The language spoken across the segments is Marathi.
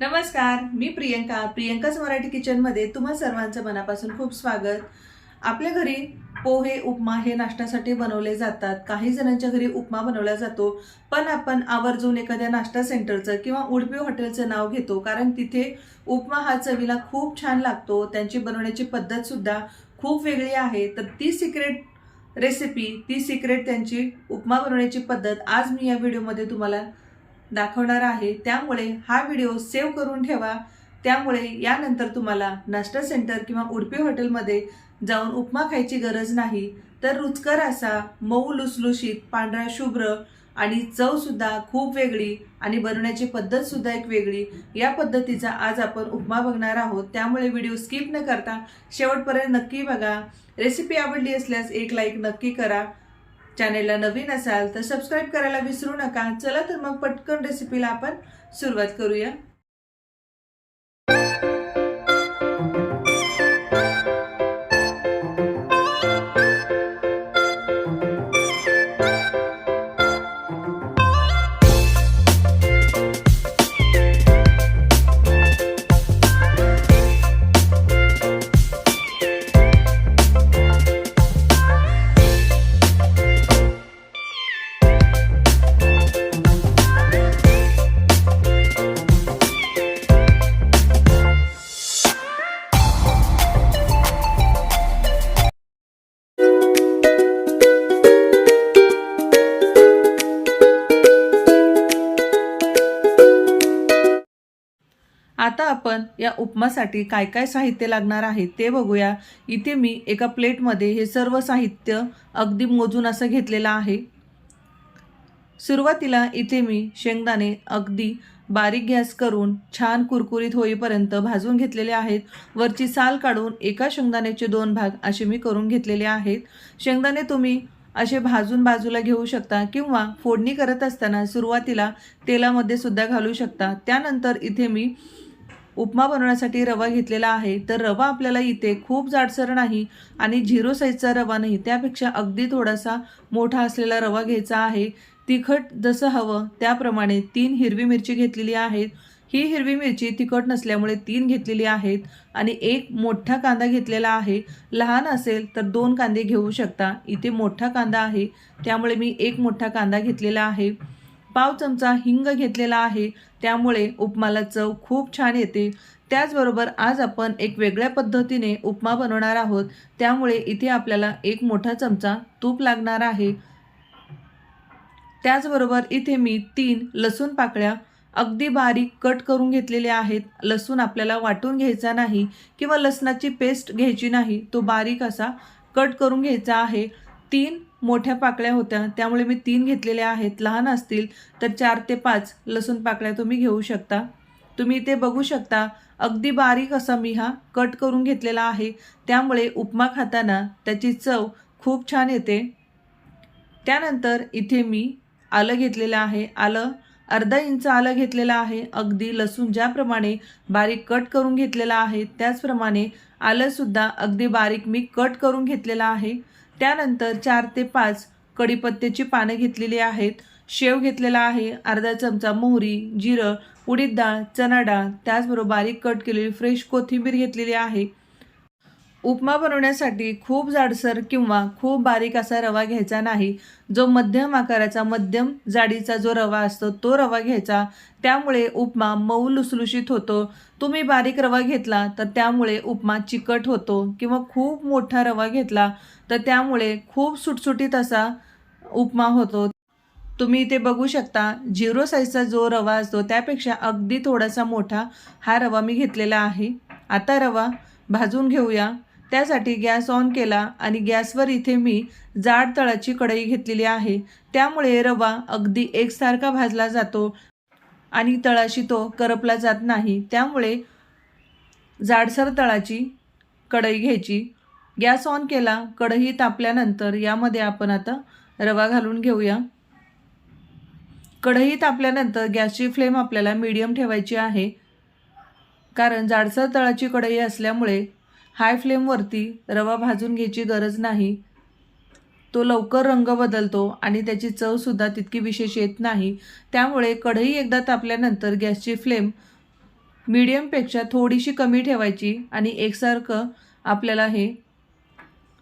नमस्कार मी प्रियंका. प्रियंकाच मराठी किचनमध्ये तुम्हा सर्वांचं मनापासून खूप स्वागत. आपल्या घरी पोहे उपमा हे नाश्त्यासाठी बनवले जातात. काही जणांच्या घरी उपमा बनवला जातो पण आपण आवर्जून एखाद्या नाश्ता सेंटरचं किंवा उडपी हॉटेलचं नाव घेतो कारण तिथे उपमा हा चवीला खूप छान लागतो. त्यांची बनवण्याची पद्धतसुद्धा खूप वेगळी आहे. तर ती सिक्रेट रेसिपी ती सिक्रेट त्यांची उपमा बनवण्याची पद्धत आज मी या व्हिडिओमध्ये तुम्हाला दाखवणार आहे. त्यामुळे हा व्हिडिओ सेव्ह करून ठेवा. त्यामुळे यानंतर तुम्हाला नाश्ता सेंटर किंवा उडपी हॉटेलमध्ये जाऊन उपमा खायची गरज नाही. तर रुचकर असा मऊ लुसलुशीत पांढरा शुभ्र आणि चवसुद्धा खूप वेगळी आणि बनवण्याची पद्धतसुद्धा एक वेगळी. या पद्धतीचा आज आपण उपमा बघणार आहोत. त्यामुळे व्हिडिओ स्किप न करता शेवटपर्यंत नक्की बघा. रेसिपी आवडली असल्यास एक लाईक नक्की करा. चॅनेलला नवीन असाल तर सबस्क्राईब करायला विसरू नका. चला तर मग पटकन रेसिपीला आपण सुरुवात करूया. या उपमासाठी काय काय साहित्य लागणार आहे ते बघूया. इथे मी एका प्लेटमध्ये हे सर्व साहित्य अगदी मोजून असं घेतलेलं आहे. सुरुवातीला इथे मी शेंगदाणे अगदी बारीक गॅस करून छान कुरकुरीत होईपर्यंत भाजून घेतलेले आहेत. वरची साल काढून एका शेंगदाण्याचे दोन भाग असे मी करून घेतलेले आहेत. शेंगदाणे तुम्ही असे भाजून बाजूला घेऊ शकता किंवा फोडणी करत असताना सुरुवातीला तेलामध्ये सुद्धा घालू शकता. त्यानंतर इथे मी उपमा बनवण्यासाठी रवा घेतलेला आहे. तर रवा आपल्याला इथे खूप जाडसर नाही आणि झिरो साईजचा रवा नाही. त्यापेक्षा अगदी थोडासा मोठा असलेला रवा घ्यायचा आहे. तिखट जसं हवं त्याप्रमाणे तीन हिरवी मिरची घेतलेली आहेत. ही हिरवी मिरची तिखट नसल्यामुळे तीन घेतलेली आहेत आणि एक मोठा कांदा घेतलेला आहे. लहान असेल तर दोन कांदे घेऊ शकता. इथे मोठा कांदा आहे. त्यामुळे मी एक मोठा कांदा घेतलेला आहे. पाव चमचा हिंग घेतलेला आहे. त्यामुळे उपमाला चव खूप छान येते. त्याचबरोबर आज आपण एक वेगळ्या पद्धतीने उपमा बनवणार आहोत. त्यामुळे इथे आपल्याला एक मोठा चमचा तूप लागणार आहे. त्याचबरोबर इथे मी तीन लसूण पाकळ्या अगदी बारीक कट करून घेतलेल्या आहेत. लसूण आपल्याला वाटून घ्यायचा नाही किंवा लसणाची पेस्ट घ्यायची नाही. तो बारीक असा कट करून घ्यायचा आहे. तीन मोठ्या पाकळ्या होत्या. त्यामुळे मी तीन घेतलेल्या आहेत. लहान असतील तर चार ते पाच लसूण पाकळ्या तुम्ही घेऊ शकता. तुम्ही ते बघू शकता अगदी बारीक असा मी हा कट करून घेतलेला आहे. त्यामुळे उपमा खाताना त्याची चव खूप छान येते. त्यानंतर इथे मी आलं घेतलेलं आहे. आलं अर्धा इंच आलं घेतलेलं आहे. अगदी लसूण ज्याप्रमाणे बारीक कट करून घेतलेला आहे त्याचप्रमाणे आलंसुद्धा अगदी बारीक मी कट करून घेतलेलं आहे. त्यानंतर चार ते पाच कडीपत्त्याची पानं घेतलेली आहेत. शेव घेतलेला आहे अर्धा चमचा मोहरी जिरं उडीद डाळ चणा डाळ त्याचबरोबर बारीक कट केलेली फ्रेश कोथिंबीर घेतलेली आहे. उपमा बनवण्यासाठी खूप जाडसर किंवा खूप बारीक असा रवा घ्यायचा नाही. जो मध्यम आकाराचा मध्यम जाडीचा जो रवा असतो तो रवा घ्यायचा. त्यामुळे उपमा मऊ लुसलुशीत होतो. तुम्ही बारीक रवा घेतला तर त्यामुळे उपमा चिकट होतो किंवा खूप मोठा रवा घेतला तर त्यामुळे खूप सुटसुटीत असा उपमा होतो. तुम्ही इथे बघू शकता झिरो साईजचा जो रवा असतो त्यापेक्षा अगदी थोडासा मोठा हा रवा मी घेतलेला आहे. आता रवा भाजून घेऊया. त्यासाठी गॅस ऑन केला आणि गॅसवर इथे मी जाड तळाची कढई घेतलेली आहे. त्यामुळे रवा अगदी एकसारखा भाजला जातो आणि तळाशी तो करपला जात नाही. त्यामुळे जाडसर तळाची कढई घ्यायची. गॅस ऑन केला कढई तापल्यानंतर यामध्ये आपण आता रवा घालून घेऊया. कढई तापल्यानंतर गॅसची फ्लेम आपल्याला मीडियम ठेवायची आहे. कारण जाडसर तळाची कढई असल्यामुळे हाय फ्लेमवरती रवा भाजून घ्यायची गरज नाही. तो लवकर रंग बदलतो आणि त्याची चवसुद्धा तितकी विशेष येत नाही. त्यामुळे कढई एकदा तापल्यानंतर गॅसची फ्लेम मीडियमपेक्षा थोडीशी कमी ठेवायची आणि एकसारखं आपल्याला हे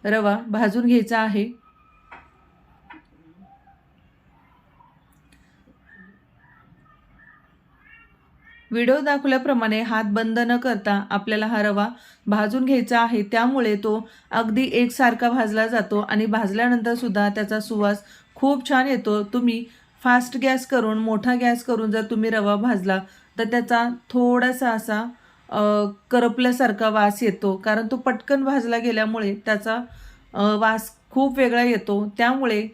रवा भाजून घ्यायचा आहे. व्हिडिओ दाखवल्याप्रमाणे हात बंद न करता आपल्याला हा रवा भाजून घ्यायचा आहे. त्यामुळे तो अगदी एकसारखा भाजला जातो आणि भाजल्यानंतर सुद्धा त्याचा सुवास खूप छान येतो. तुम्ही फास्ट गॅस करून मोठा गॅस करून जर तुम्ही रवा भाजला तर त्याचा थोडासा असा करपल्यासारखा वास येतो. कारण तो पटकन भाजला गेल्यामुळे त्याचा वास खूप वेगळा येतो. त्यामुळे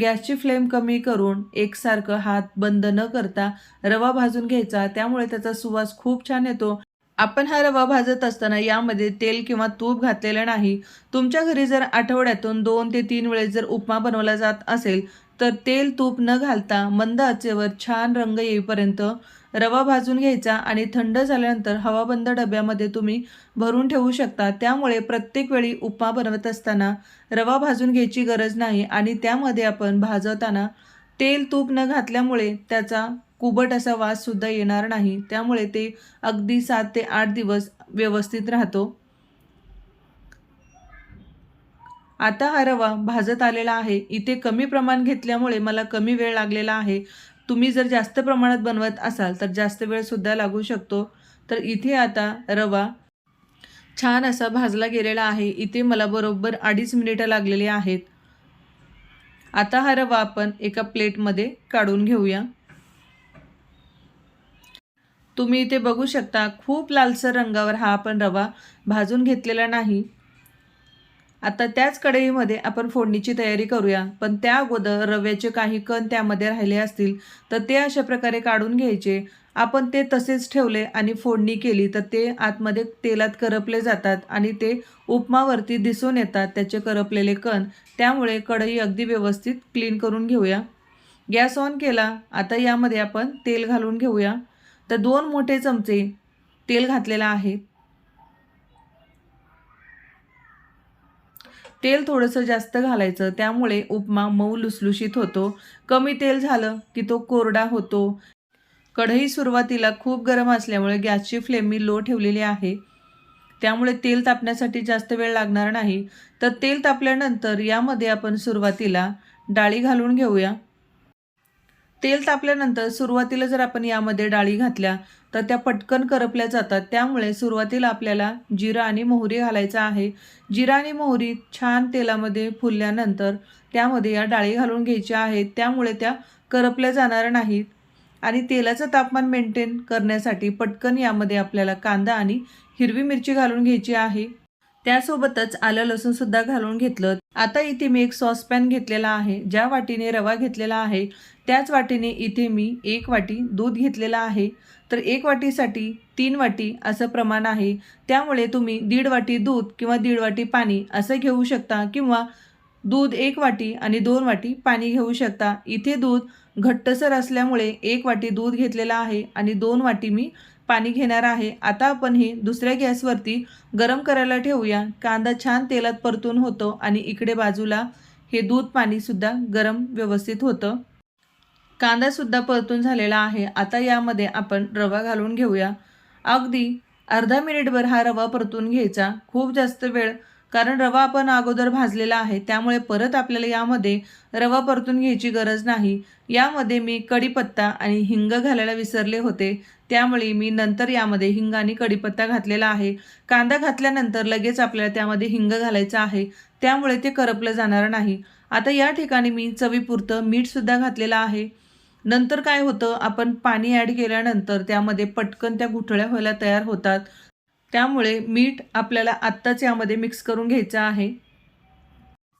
गॅसची फ्लेम कमी करून एकसारखं हात बंद न करता रवा भाजून घ्यायचा. त्यामुळे त्याचा सुवास खूप छान येतो. आपण हा रवा भाजत असताना यामध्ये तेल किंवा तूप घातलेलं नाही. तुमच्या घरी जर आठवड्यातून दोन ते तीन वेळेस जर उपमा बनवला जात असेल तर तेल तूप न घालता मंद आचेवर छान रंग येईपर्यंत रवा भाजून घ्यायचा आणि थंड झाल्यानंतर हवाबंद डब्यामध्ये तुम्ही भरून ठेवू शकता. त्यामुळे प्रत्येक वेळी उपमा बनवत असताना रवा भाजून घ्यायची गरज नाही आणि त्यामध्ये आपण भाजवताना तेल तूप न घातल्यामुळे त्याचा कुबट असा वास सुद्धा येणार नाही. त्यामुळे ते अगदी सात ते आठ दिवस व्यवस्थित राहतो. आता हा रवा भाजत आलेला आहे. इथे कमी प्रमाण घेतल्यामुळे मला कमी वेळ लागलेला आहे. तुम्ही जर जास्त प्रमाणात बनवत असाल तर जास्त वेळसुद्धा लागू शकतो. तर इथे आता रवा छान असा भाजला गेलेला आहे. इथे मला बरोबर अडीच मिनिटं लागलेली आहेत. आता हा रवा आपण एका प्लेटमध्ये काढून घेऊया. तुम्ही इथे बघू शकता खूप लालसर रंगावर हा आपण रवा भाजून घेतलेला नाही. आता त्याच कढईमध्ये आपण फोडणीची तयारी करूया. पण त्या अगोदर रव्याचे काही कण त्यामध्ये राहिले असतील तर ते अशा प्रकारे काढून घ्यायचे. आपण ते तसेच ठेवले आणि फोडणी केली तर ते आतमध्ये तेलात करपले जातात आणि ते उपमावरती दिसून येतात त्याचे करपलेले कण. त्यामुळे कढई अगदी व्यवस्थित क्लीन करून घेऊया. गॅस ऑन केला. आता यामध्ये आपण तेल घालून घेऊया. तर दोन मोठे चमचे तेल घातलेलं आहे. तेल थोडंसं जास्त घालायचं त्यामुळे उपमा मऊ लुसलुशीत होतो. कमी तेल झालं की तो कोरडा होतो. कढई सुरुवातीला खूप गरम असल्यामुळे गॅसची फ्लेम मी लो ठेवलेली आहे. त्यामुळे तेल तापण्यासाठी जास्त वेळ लागणार नाही. तर तेल तापल्यानंतर यामध्ये आपण सुरुवातीला डाळी घालून घेऊया. तेल तापल्यानंतर सुरुवातीला जर आपण यामध्ये डाळी घातल्या तर त्या पटकन करपल्या जातात. त्यामुळे सुरुवातीला आपल्याला जिरा आणि मोहरी घालायचा आहे. जिरा आणि मोहरी छान तेलामध्ये फुलल्यानंतर त्यामध्ये या डाळी घालून घ्यायच्या आहेत. त्यामुळे त्या करपल्या जाणार नाहीत. आणि तेलाचं तापमान मेंटेन करण्यासाठी पटकन यामध्ये आपल्याला कांदा आणि हिरवी मिरची घालून घ्यायची आहे. त्यासोबतच आलं लसूण सुद्धा घालून घेतलं. आता इथे मी एक सॉसपॅन घेतलेला आहे. ज्या वाटीने रवा घेतलेला आहे त्याच वाटीने इथे मी एक वाटी दूध घेतलेला आहे. तर एक वाटीसाठी तीन वाटी असं प्रमाण आहे. त्यामुळे तुम्ही दीड वाटी दूध किंवा दीड वाटी पाणी असं घेऊ शकता किंवा दूध एक वाटी आणि दोन वाटी पाणी घेऊ शकता. इथे दूध घट्टसर असल्यामुळे एक वाटी दूध घेतलेला आहे आणि दोन वाटी मी पाणी घेणार आहे. आता आपण हे दुसऱ्या गॅसवरती गरम करायला ठेवूया. कांदा छान तेलात परतून होतो आणि इकडे बाजूला हे दूध पाणीसुद्धा गरम व्यवस्थित होतं. कांदासुद्धा परतून झालेला आहे. आता यामध्ये आपण रवा घालून घेऊया. अगदी अर्धा मिनिटभर हा रवा परतून घ्यायचा. खूप जास्त वेळ कारण रवा आपण अगोदर भाजलेला आहे त्यामुळे परत आपल्याला यामध्ये रवा परतून घ्यायची गरज नाही. यामध्ये मी कढीपत्ता आणि हिंग घालायला विसरले होते त्यामुळे मी नंतर यामध्ये हिंग आणि कढीपत्ता घातलेला आहे. कांदा घातल्यानंतर लगेच आपल्याला त्यामध्ये हिंग घालायचं आहे त्यामुळे ते करपलं जाणार नाही. आता या ठिकाणी मी चवीपुरतं मीठसुद्धा घातलेलं आहे. नंतर काय होतं आपण पाणी ॲड केल्यानंतर त्यामध्ये पटकन त्या गुठळ्या व्हायला तयार होतात. त्यामुळे मीठ आपल्याला आत्ताच यामध्ये मिक्स करून घ्यायचं आहे.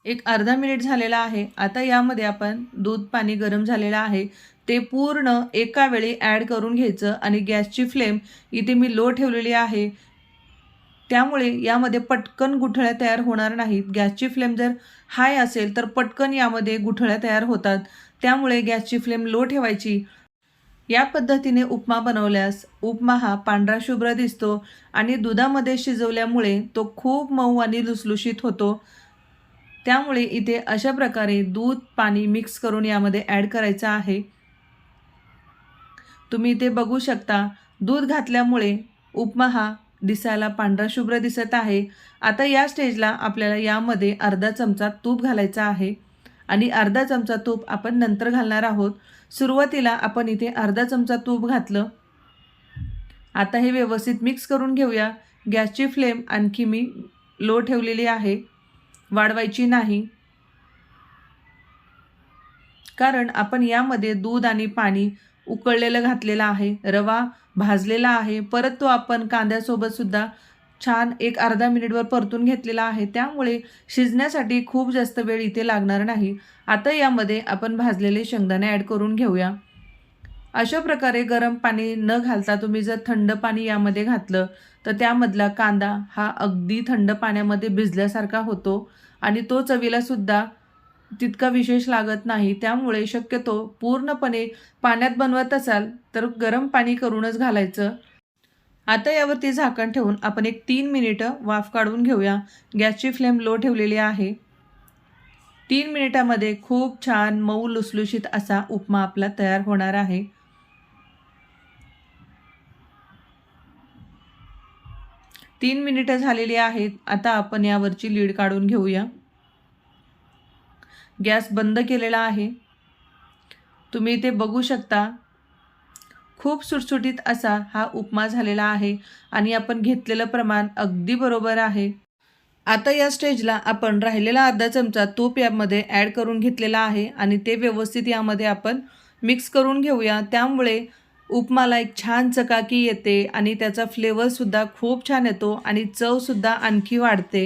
एक अर्धा मिनिट झालेला आहे. आता यामध्ये आपण दूध पाणी गरम झालेलं आहे. ते पूर्ण एका वेळी ॲड करून घ्यायचं आणि गॅसची फ्लेम इथे मी लो ठेवलेली आहे. त्यामुळे यामध्ये पटकन गुठळ्या तयार होणार नाहीत. गॅसची फ्लेम जर हाय असेल तर पटकन यामध्ये गुठळ्या तयार होतात. त्यामुळे गॅसची फ्लेम लो ठेवायची. या पद्धतीने उपमा बनवल्यास उपमा हा पांढरा शुभ्र दिसतो आणि दुधामध्ये शिजवल्यामुळे तो खूप मऊ आणि लुसलुशीत होतो. त्यामुळे इथे अशा प्रकारे दूध पाणी मिक्स करून यामध्ये ॲड करायचं आहे. तुम्ही इथे बघू शकता दूध घातल्यामुळे उपमा हा दिसायला पांढरा शुभ्र दिसत आहे. आता या स्टेजला आपल्याला यामध्ये अर्धा चमचा तूप घालायचा आहे. आणि अर्धा चमचा तूप आपण नंतर घालणार आहोत. सुरुवातीला आपण इथे अर्धा चमचा तूप घातलं. आता हे व्यवस्थित मिक्स करून घेऊया. गॅसची फ्लेम आणखी मी लो ठेवलेली आहे. वाढवायची नाही. कारण आपण यामध्ये दूध आणि पाणी उकळलेलं घातलेलं आहे. रवा भाजलेला आहे. परत तो आपण कांद्यासोबतसुद्धा छान एक अर्धा मिनिटवर परतून घेतलेला आहे. त्यामुळे शिजण्यासाठी खूप जास्त वेळ इथे लागणार नाही. आता यामध्ये आपण भाजलेले शेंगदाणे ॲड करून घेऊया. अशा प्रकारे गरम पाणी न घालता तुम्ही जर थंड पाणी यामध्ये घातलं तर त्यामधला कांदा हा अगदी थंड पाण्यामध्ये भिजल्यासारखा होतो आणि तो चवीलासुद्धा तितका विशेष लागत नाही. त्यामुळे शक्यतो पूर्णपणे पाण्यात बनवत असाल तर गरम पाणी करूनच घालायचं. आता यावरती झाकण ठेवून आपण एक तीन मिनिटं वाफ काढून घेऊया. गॅसची फ्लेम लो ठेवलेली आहे. तीन मिनिटामध्ये खूप छान मऊ लुसलुशीत असा उपमा आपला तयार होणार आहे. तीन मिनिटं झालेली आहेत. आता आपण यावरची लीड काढून घेऊया. गॅस बंद केलेला आहे. तुम्ही इथे बघू शकता खूप सुटसुटीत असा हा उपमा झालेला आहे आणि आपण घेतलेलं प्रमाण अगदी बरोबर आहे. आता या स्टेजला आपण राहिलेला अर्धा चमचा तूप यामध्ये ॲड करून घेतलेला आहे आणि ते व्यवस्थित यामध्ये आपण मिक्स करून घेऊया. त्यामुळे उपमाला एक छान चकाकी येते आणि त्याचा फ्लेवरसुद्धा खूप छान येतो आणि चवसुद्धा आणखी वाढते.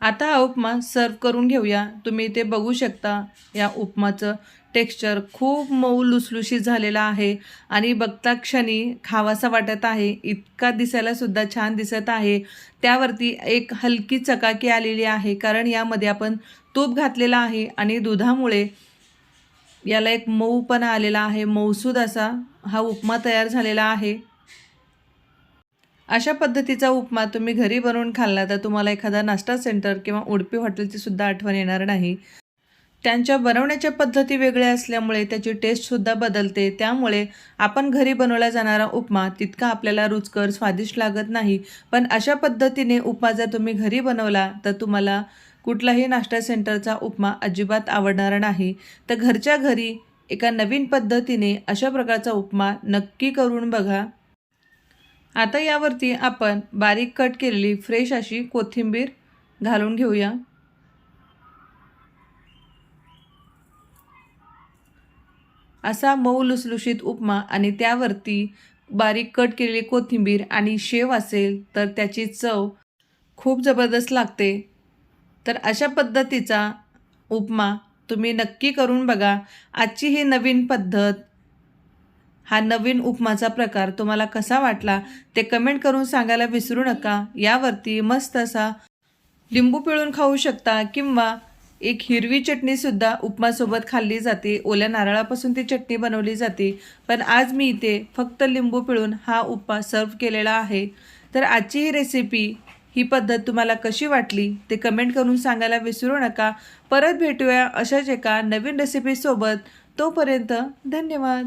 आता हा उपमा सर्व करून घेऊया. तुम्ही इथे बघू शकता या उपमाचं टेक्स्चर खूप मऊ लुसलुशीत झालेला आहे. आणि बघता क्षणी खावासा वाटत आहे. इतका दिसायला सुद्धा छान दिसत आहे. त्यावरती एक हलकी चकाकी आलेली आहे. कारण यामध्ये आपण तूप घातलेला आहे आणि दुधामुळे याला एक मऊपणा आलेला आहे. मऊसूद असा हा उपमा तयार झालेला आहे. अशा पद्धतीचा उपमा तुम्ही घरी बनवून खाल्ला तर तुम्हाला एखादा नाश्ता सेंटर किंवा उडपी हॉटेलची सुद्धा आठवण येणार नाही. त्यांच्या बनवण्याच्या पद्धती वेगळ्या असल्यामुळे त्याची टेस्टसुद्धा बदलते. त्यामुळे आपण घरी बनवला जाणारा उपमा तितका आपल्याला रुचकर स्वादिष्ट लागत नाही. पण अशा पद्धतीने उपमा जर तुम्ही घरी बनवला तर तुम्हाला कुठलाही नाश्ता सेंटरचा उपमा अजिबात आवडणार नाही. तर घरच्या घरी एका नवीन पद्धतीने अशा प्रकारचा उपमा नक्की करून बघा. आता यावरती आपण बारीक कट केलेली फ्रेश अशी कोथिंबीर घालून घेऊया. असा मऊ लुसलुशीत उपमा आणि त्यावरती बारीक कट केलेली कोथिंबीर आणि शेव असेल तर त्याची चव खूप जबरदस्त लागते. तर अशा पद्धतीचा उपमा तुम्ही नक्की करून बघा. आजची ही नवीन पद्धत हा नवीन उपमाचा प्रकार तुम्हाला कसा वाटला ते कमेंट करून सांगायला विसरू नका. यावरती मस्त असा लिंबू पिळून खाऊ शकता किंवा एक हिरवी चटणीसुद्धा उपमासोबत खाल्ली जाते. ओल्या नारळापासून ती चटणी बनवली जाते. पण आज मी इथे फक्त लिंबू पिळून हा उपमा सर्व केलेला आहे. तर आजची ही रेसिपी ही पद्धत तुम्हाला कशी वाटली ते कमेंट करून सांगायला विसरू नका. परत भेटूया अशाच एका नवीन रेसिपीसोबत तोपर्यंत धन्यवाद.